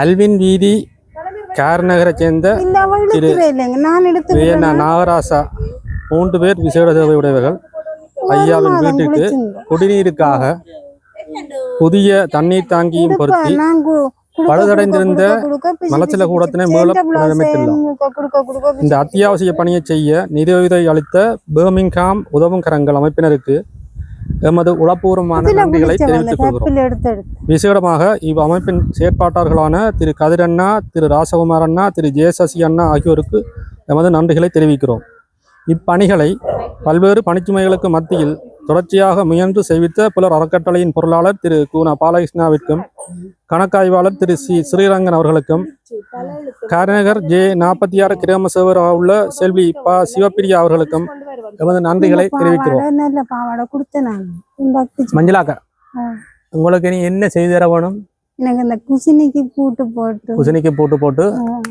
Alvin வீதி கார்நகரை சேர்ந்த வேணா நாகராசா. மூன்று பேர் விசேட சேவை உடையவர்கள் ஐயாவின் வீட்டுக்கு குடிநீருக்காக புதிய தண்ணீர் தாங்கியும் பொருத்தி பழுதடைந்திருந்த மலச்சில கூடத்தினை பிசி, மீள சேர்ந்த blouse புனரமைத்துள்ளார். குடுக்க, குடுக்க, குடுக்க, இந்த அத்தியாவசிய பணியை செய்ய நிதியுதவி அளித்த பேர்மிங்ஹாம் உதவும் கரங்கள் அமைப்பினருக்கு எமது உளப்பூர்வமான நன்றிகளை தெரிவித்துக் கொள்கிறோம். விசேடமாக இவ் அமைப்பின் செயற்பாட்டாளர்களான திரு கதிரண்ணா திரு ராசகுமார் அண்ணா திரு ஜெயசசி அண்ணா ஆகியோருக்கு எமது நன்றிகளை தெரிவிக்கிறோம். இப்பணிகளை பல்வேறு பணிச்சுமைகளுக்கு மத்தியில் தொடர்ச்சியாக முயன்று செய்வித்த புலர் அறக்கட்டளையின் பொருளாளர் திரு கூனா பாலகிருஷ்ணாவிற்கும் கணக்காய்வாளர் திரு சி. ஸ்ரீரங்கன் அவர்களுக்கும் காரநகர் ஜே நாற்பத்தி ஆறு கிராம சேவராக உள்ள செல்வி ப. சிவப்பிரியா அவர்களுக்கும் எமது நன்றிகளை தெரிவிக்கிறோம். நல்ல பாவாடை கொடுத்தேன் நான். மஞ்சளாக்கா. உங்களுக்கு நீ என்ன செய்து தர வேணும்? எனக்கு இந்த குசினிக்கு பூட்டு போட்டு. குசினிக்கு போட்டு போட்டு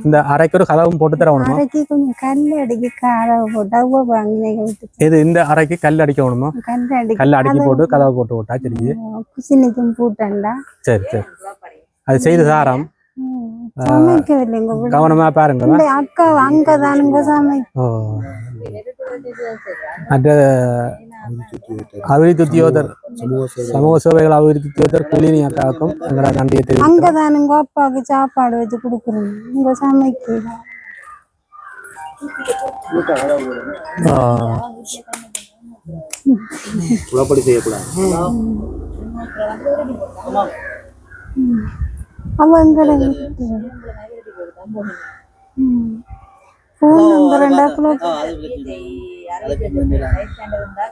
இந்த அரைக்கு ஒரு கதவும் போட்டு தர வேணுமா? அரைக்கி கொஞ்சம் கல் அடிக்கி காரை போட்டு அவ்வளோ வாங்கினேன் விட்டு இது இந்த அறைக்கு கல் அடிக்க வேணுமா? கல் அடிக்கி. கல் அடுக்கி போட்டு கதவை போட்டு விட்டா சரி குசினிக்கும் பூட்டண்டா? சரி சரி. அது செய்து சாரம். சமைக்கவில்லைங்க விட. கவனமா பாருங்க. அக்கா அங்கதானுங்க சமை சமூக சேவைகள் அபிவிருத்தி உத்தியோகத்தர் குளினி அக்காவுக்கும் எங்களோட நன்றியை தெரிவிக்கிறோம் அங்கதானுங்க அப்பாவுக்கு சாப்பாடு வச்சு கொடுக்குறோம் இங்க சமைக்க ஆ. குழப்படி செய்யக்கூடாது அவங்க ரெண்டா அதுக்கு அறுபத்தி